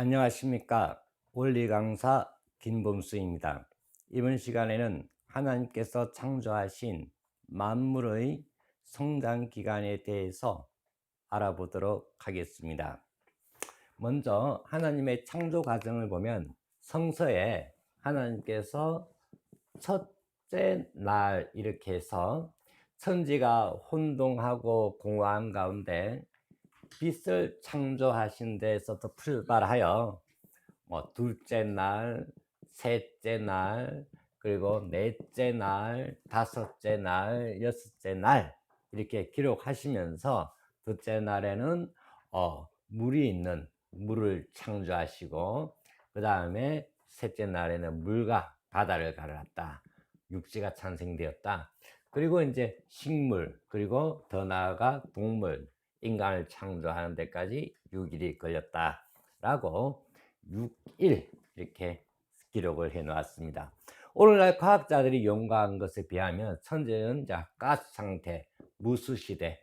안녕하십니까 원리 강사 김범수입니다. 이번 시간에는 하나님께서 창조하신 만물의 성장 기간에 대해서 알아보도록 하겠습니다. 먼저 하나님의 창조 과정을 보면 성서에 하나님께서 첫째 날 이렇게 해서 천지가 혼동하고 공허한 가운데 빛을 창조하신 데서부터 출발하여 뭐 둘째 날, 셋째 날, 그리고 넷째 날, 다섯째 날, 여섯째 날 이렇게 기록하시면서 둘째 날에는 어, 물이 있는 물을 창조하시고 그 다음에 셋째 날에는 물과 바다를 가르었다. 육지가 탄생되었다. 그리고 이제 식물 그리고 더 나아가 동물 인간을 창조하는 데까지 6일이 걸렸다라고 6일 이렇게 기록을 해 놓았습니다. 오늘날 과학자들이 연구한 것에 비하면 천재는 자 가스 상태, 무수 시대,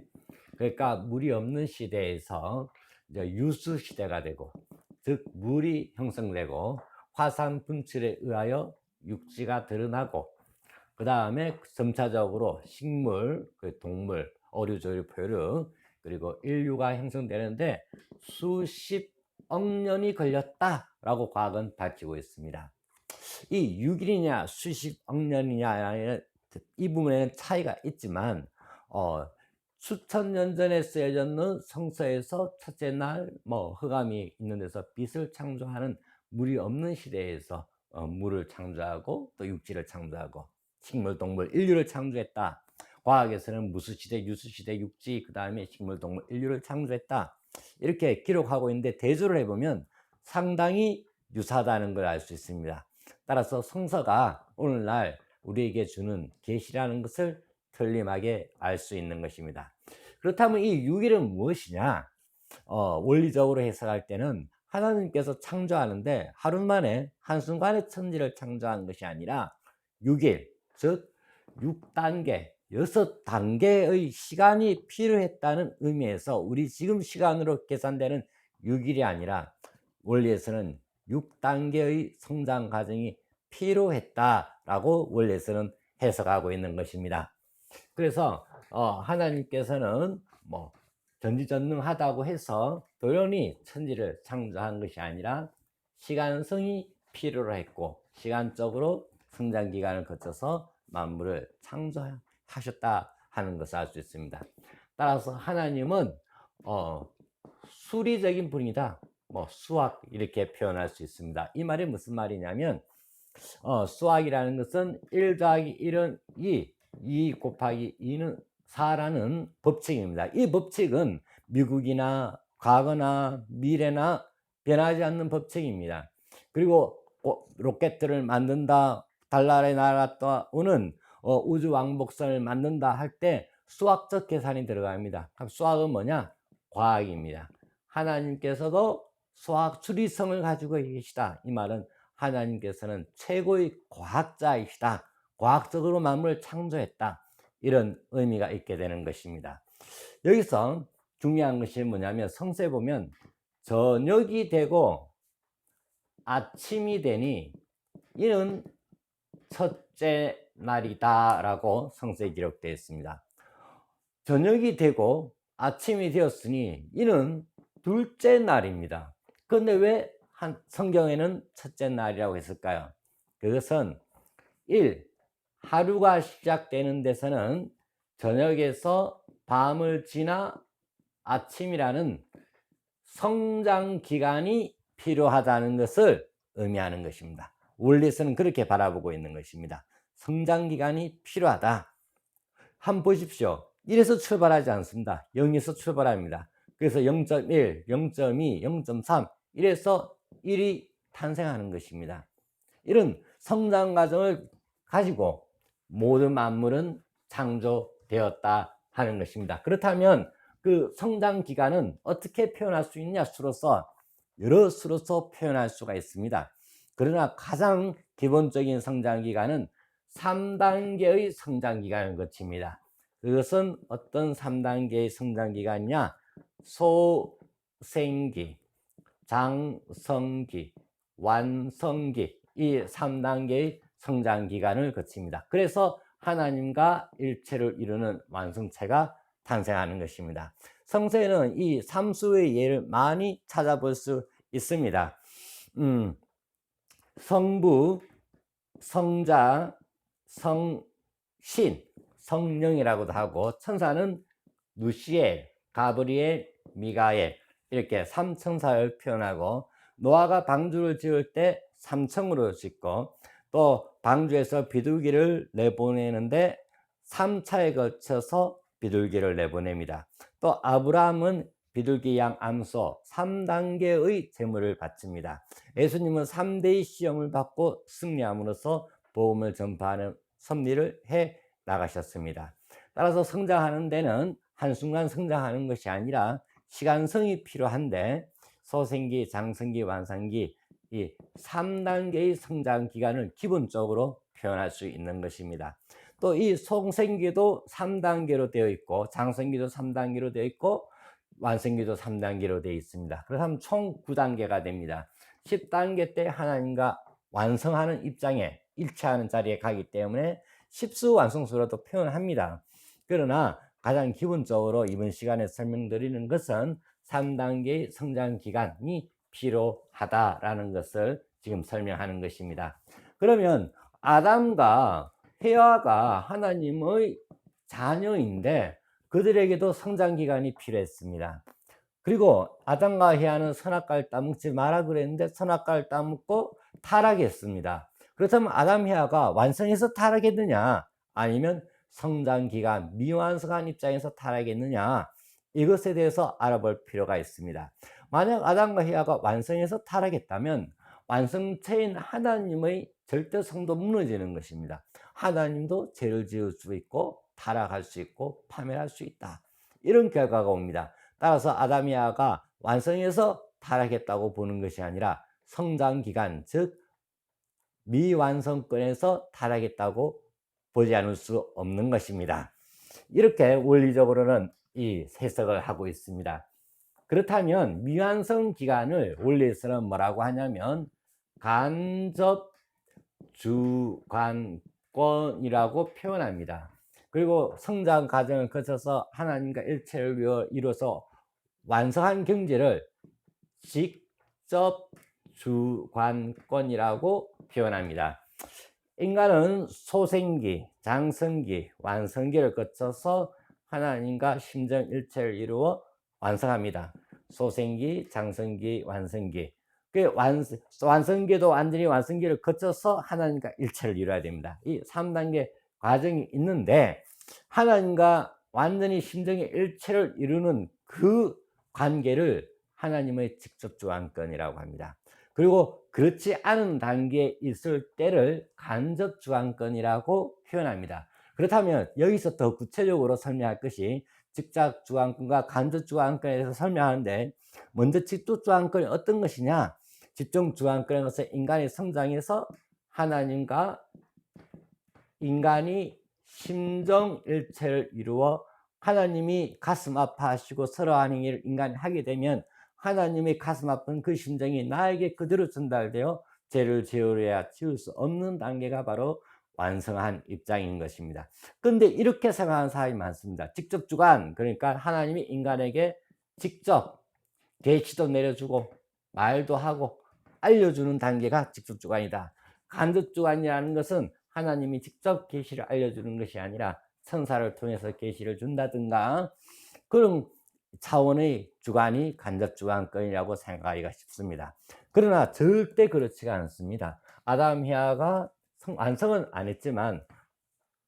그러니까 물이 없는 시대에서 이제 유수 시대가 되고, 즉 물이 형성되고 화산 분출에 의하여 육지가 드러나고, 그 다음에 점차적으로 식물, 그 동물, 어류조류, 표류, 그리고 인류가 형성되는데 수십 억 년이 걸렸다라고 과학은 밝히고 있습니다. 이 6일이냐 수십 억 년이냐 이 부분에는 차이가 있지만 어, 수천 년 전에 쓰여졌는 성서에서 첫째 날 뭐 흑암이 있는 데서 빛을 창조하는 물이 없는 시대에서 어, 물을 창조하고 또 육지를 창조하고 식물, 동물, 인류를 창조했다. 과학에서는 무수시대, 유수시대, 육지, 그 다음에 식물, 동물, 인류를 창조했다. 이렇게 기록하고 있는데 대조를 해보면 상당히 유사하다는 걸 알 수 있습니다. 따라서 성서가 오늘날 우리에게 주는 계시라는 것을 틀림하게 알 수 있는 것입니다. 그렇다면 이 6일은 무엇이냐? 어, 원리적으로 해석할 때는 하나님께서 창조하는데 하루 만에 한순간에 천지를 창조한 것이 아니라 6일, 즉 6단계, 여섯 단계의 시간이 필요했다는 의미에서 우리 지금 시간으로 계산되는 6일이 아니라 원리에서는 6단계의 성장 과정이 필요했다라고 원리에서는 해석하고 있는 것입니다. 그래서 어, 하나님께서는 뭐 전지전능하다고 해서 도연히 천지를 창조한 것이 아니라 시간성이 필요로 했고 시간적으로 성장 기간을 거쳐서 만물을 창조한 하셨다 하는 것을 알 수 있습니다. 따라서 하나님은 어, 수리적인 분이다. 뭐 수학 이렇게 표현할 수 있습니다. 이 말이 무슨 말이냐면 어, 수학이라는 것은 1 더하기 1은 2, 2 곱하기 2는 4라는 법칙입니다. 이 법칙은 미국이나 과거나 미래나 변하지 않는 법칙입니다. 그리고 로켓들을 만든다, 달나라에 날았다 오는 어, 우주 왕복선을 만든다 할 때 수학적 계산이 들어갑니다. 그럼 수학은 뭐냐? 과학입니다. 하나님께서도 수학 추리성을 가지고 계시다. 이 말은 하나님께서는 최고의 과학자이시다. 과학적으로 만물을 창조했다. 이런 의미가 있게 되는 것입니다. 여기서 중요한 것이 뭐냐면 성서에 보면 저녁이 되고 아침이 되니 이는 첫째 날이다라고 성서에 기록되어 있습니다. 저녁이 되고 아침이 되었으니 이는 둘째 날입니다. 그런데 왜 한, 성경에는 첫째 날이라고 했을까요? 그것은 1. 하루가 시작되는 데서는 저녁에서 밤을 지나 아침이라는 성장 기간이 필요하다는 것을 의미하는 것입니다. 원리에서는 그렇게 바라보고 있는 것입니다. 성장 기간이 필요하다. 한번 보십시오. 1에서 출발하지 않습니다. 0에서 출발합니다. 그래서 0.1, 0.2, 0.3, 1에서 1이 탄생하는 것입니다. 이런 성장 과정을 가지고 모든 만물은 창조되었다 하는 것입니다. 그렇다면 그 성장 기간은 어떻게 표현할 수 있냐 수로서 여러 수로서 표현할 수가 있습니다. 그러나 가장 기본적인 성장 기간은 3단계의 성장 기간을 거칩니다. 그것은 어떤 3단계의 성장 기간이냐? 소생기, 장성기, 완성기 이 3단계의 성장 기간을 거칩니다. 그래서 하나님과 일체를 이루는 완성체가 탄생하는 것입니다. 성서에는 이 삼수의 예를 많이 찾아볼 수 있습니다. 음, 성부, 성자, 성신, 성령이라고도 하고 천사는 누시엘, 가브리엘, 미가엘 이렇게 삼천사를 표현하고 노아가 방주를 지을 때 삼청으로 짓고 또 방주에서 비둘기를 내보내는데 3차에 걸쳐서 비둘기를 내보냅니다. 또 아브라함은 비둘기 양 암소 3단계의 재물을 바칩니다. 예수님은 3대의 시험을 받고 승리함으로써 복음을 전파하는 섭리를 해 나가셨습니다. 따라서 성장하는 데는 한순간 성장하는 것이 아니라 시간성이 필요한데 소생기, 장성기, 완성기 이 3단계의 성장 기간을 기본적으로 표현할 수 있는 것입니다. 또이 송생기도 3단계로 되어 있고 장성기도 3단계로 되어 있고 완성기도 3단계로 되어 있습니다. 그래서 총 9단계가 됩니다. 10단계 때 하나님과 완성하는 입장에 일치하는 자리에 가기 때문에 십수 완성수로도 표현합니다. 그러나 가장 기본적으로 이번 시간에 설명드리는 것은 3단계의 성장 기간이 필요하다라는 것을 지금 설명하는 것입니다. 그러면 아담과 헤아가 하나님의 자녀인데 그들에게도 성장 기간이 필요했습니다. 그리고 아담과 헤아는 선악과를 따먹지 마라 그랬는데 선악과를 따먹고 타락했습니다. 그렇다면 아담 헤아가 완성해서 타락했느냐 아니면 성장 기간 미완성한 입장에서 타락했느냐 이것에 대해서 알아볼 필요가 있습니다. 만약 아담과 헤아가 완성해서 타락했다면 완성체인 하나님의 절대 성도 무너지는 것입니다. 하나님도 죄를 지을 수 있고 타락할 수 있고 파멸할 수 있다. 이런 결과가 옵니다. 따라서 아담이아가 완성해서 타락했다고 보는 것이 아니라 성장 기간, 즉 미완성권에서 타락했다고 보지 않을 수 없는 것입니다. 이렇게 원리적으로는 이 해석을 하고 있습니다. 그렇다면 미완성 기간을 원리에서는 뭐라고 하냐면 간접 주관권이라고 표현합니다. 그리고 성장 과정을 거쳐서 하나님과 일체를 이루어서 완성한 경제를 직접 주관권이라고 표현합니다. 인간은 소생기, 장성기, 완성기를 거쳐서 하나님과 심정 일체를 이루어 완성합니다. 소생기, 장성기, 완성기. 그 완, 완성기도 완전히 완성기를 거쳐서 하나님과 일체를 이루어야 됩니다. 이 3단계 과정이 있는데 하나님과 완전히 심정의 일체를 이루는 그 관계를 하나님의 직접 주관권이라고 합니다. 그리고 그렇지 않은 단계에 있을 때를 간접 주관권이라고 표현합니다. 그렇다면 여기서 더 구체적으로 설명할 것이 직접 주관권과 간접 주관권에 대해서 설명하는데 먼저 직접 주관권이 어떤 것이냐? 주관권은 것은 인간의 성장에서 하나님과 인간이 심정 일체를 이루어 하나님이 가슴 아파하시고 서러워하는 일을 인간이 하게 되면 하나님의 가슴 아픈 그 심정이 나에게 그대로 전달되어 죄를 지으려야 지을 수 없는 단계가 바로 완성한 입장인 것입니다. 그런데 이렇게 생각하는 사람이 많습니다. 직접 주관, 그러니까 하나님이 인간에게 직접 계시도 내려주고 말도 하고 알려주는 단계가 직접 주관이다. 간접 주관이라는 것은 하나님이 직접 계시를 알려주는 것이 아니라 천사를 통해서 계시를 준다든가 그런 차원의 주관이 간접 주관권이라고 생각하기가 쉽습니다. 그러나 절대 그렇지가 않습니다. 아담 히아가 완성은 안 했지만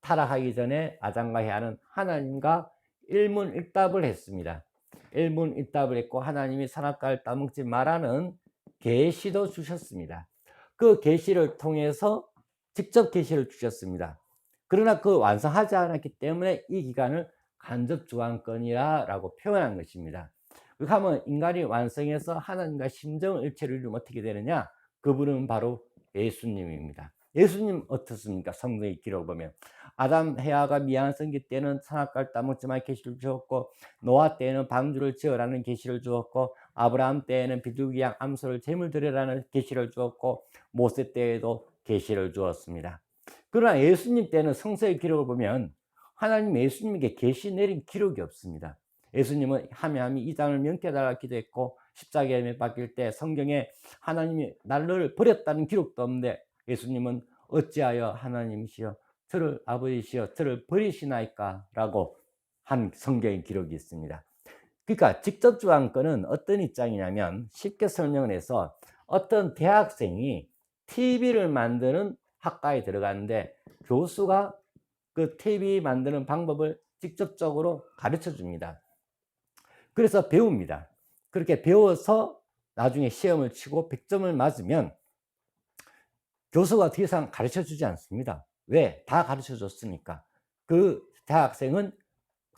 타락하기 전에 아담과 히아는 하나님과 일문일답을 했습니다. 일문일답을 했고 하나님이 선악과를 따먹지 말라는 계시도 주셨습니다. 그 계시를 통해서 직접 계시를 주셨습니다. 그러나 그 완성하지 않았기 때문에 이 기간을 간접 주관권이라고 표현한 것입니다. 그렇게 하면 인간이 완성해서 하나님과 심정을 일체를 이루면 어떻게 되느냐? 그분은 바로 예수님입니다. 예수님 어떻습니까? 성경의 기록 보면 아담 헤아가 미완성기 때는 선악과를 따먹지만 계시를 주었고 노아 때는 방주를 지으라는 계시를 주었고 아브라함 때에는 비둘기 양 암소를 제물 드리라는 계시를 주었고 모세 때에도 계시를 주었습니다. 그러나 예수님 때는 성서의 기록을 보면 하나님 예수님에게 계시 내린 기록이 없습니다. 예수님은 하미하미 이 땅을 명쾌달라 기도했고 십자가에 못 박힐 때 성경에 하나님이 나를 버렸다는 기록도 없는데 예수님은 어찌하여 하나님이시여 저를 아버지시여 저를 버리시나이까라고 한 성경의 기록이 있습니다. 그러니까 직접 주안권은 어떤 입장이냐면 쉽게 설명을 해서 어떤 대학생이 TV를 만드는 학과에 들어가는데 교수가 그 TV 만드는 방법을 직접적으로 가르쳐 줍니다. 그래서 배웁니다. 그렇게 배워서 나중에 시험을 치고 100점을 맞으면 교수가 더 이상 가르쳐 주지 않습니다. 왜? 다 가르쳐 줬으니까. 그 대학생은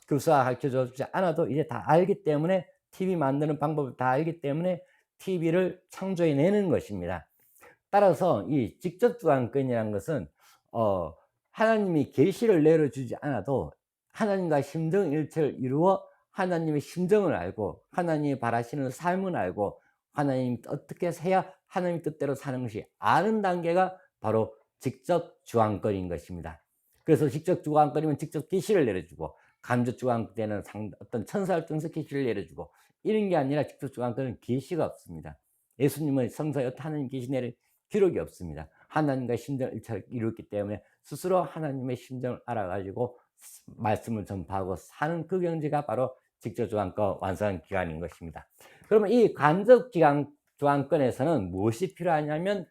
교수가 가르쳐 주지 않아도 이제 다 알기 때문에 TV 만드는 방법을 다 알기 때문에 TV를 창조해 내는 것입니다. 따라서 이 직접 주관권이라는 것은 어 하나님이 계시를 내려주지 않아도 하나님과 심정일체를 이루어 하나님의 심정을 알고 하나님이 바라시는 삶을 알고 하나님 어떻게 해야 하나님 뜻대로 사는 것이 아는 단계가 바로 직접 주관권인 것입니다. 그래서 직접 주관권이면 직접 계시를 내려주고 주관 때는 어떤 천사를 통해서 계시를 내려주고 이런 게 아니라 직접 주관권은 계시가 없습니다. 예수님은 성서에 하나님 계시 내린 기록이 없습니다. 하나님과 심정을 이루었기 때문에 스스로 하나님의 심정을 알아가지고 말씀을 전파하고 사는 그 경지가 바로 직접 주관권 완성 기간인 것입니다. 그러면 이 간접 기관 주관권에서는 무엇이 필요하냐면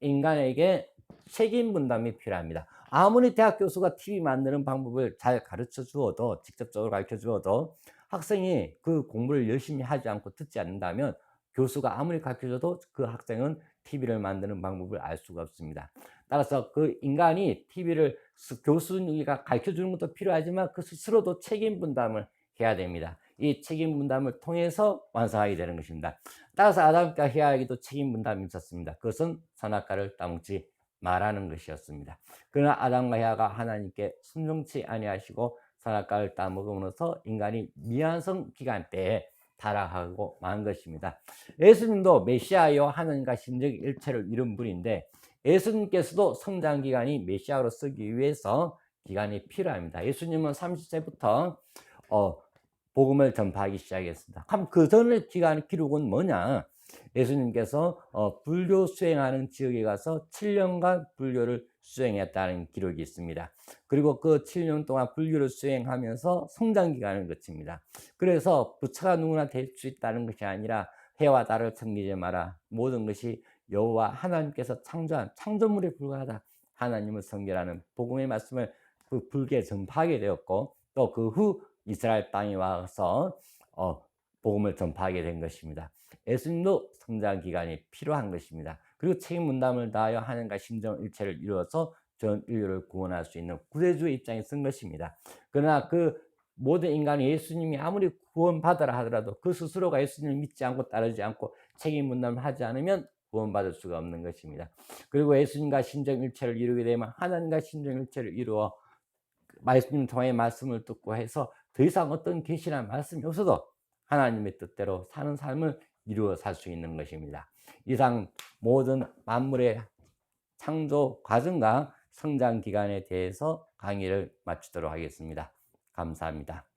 인간에게 책임 분담이 필요합니다. 아무리 대학 교수가 TV 만드는 방법을 잘 가르쳐 주어도 직접적으로 가르쳐 주어도 학생이 그 공부를 열심히 하지 않고 듣지 않는다면 교수가 아무리 가르쳐 줘도 그 학생은 TV를 만드는 방법을 알 수가 없습니다. 따라서 그 인간이 TV를 교수가 가르쳐 주는 것도 필요하지만 그 스스로도 책임 분담을 해야 됩니다. 이 책임 분담을 통해서 완성하게 되는 것입니다. 따라서 아담과 히아에게도 책임 분담이 있었습니다. 그것은 선악과를 따먹지 말하는 것이었습니다. 그러나 아담과 히아가 하나님께 순종치 아니하시고 선악과를 따먹음으로써 인간이 미완성 기간 때에 타락하고 만 것입니다. 예수님도 메시아여 하나님과 심적 일체를 이룬 분인데 예수님께서도 성장 기간이 메시아로 쓰기 위해서 기간이 필요합니다. 예수님은 30세부터 어, 복음을 전파하기 시작했습니다. 그럼 그 전의 기간 기록은 뭐냐? 예수님께서 어, 불교 수행하는 지역에 가서 7년간 불교를 수행했다는 기록이 있습니다. 그리고 그 7년 동안 불교를 수행하면서 성장 기간을 거칩니다. 그래서 부처가 누구나 될 수 있다는 것이 아니라 해와 달을 섬기지 마라. 모든 것이 여호와 하나님께서 창조한 창조물에 불과하다. 하나님을 섬기라는 복음의 말씀을 그 불교에 전파하게 되었고 또 그 후 이스라엘 땅에 와서 어, 복음을 전파하게 된 것입니다. 예수님도 성장 기간이 필요한 것입니다. 그리고 책임 분담을 다하여 하나님과 심정 일체를 이루어서 전 인류를 구원할 수 있는 구세주의 입장에 쓴 것입니다. 그러나 그 모든 인간이 예수님이 아무리 구원받으라 하더라도 그 스스로가 예수님을 믿지 않고 따르지 않고 책임 분담을 하지 않으면 구원받을 수가 없는 것입니다. 그리고 예수님과 심정일체를 이루게 되면 하나님과 심정일체를 이루어 말씀 통해 말씀을 듣고 해서 더 이상 어떤 계시나 말씀이 없어도 하나님의 뜻대로 사는 삶을 이루어 살 수 있는 것입니다. 이상 모든 만물의 창조 과정과 성장 기간에 대해서 강의를 마치도록 하겠습니다. 감사합니다.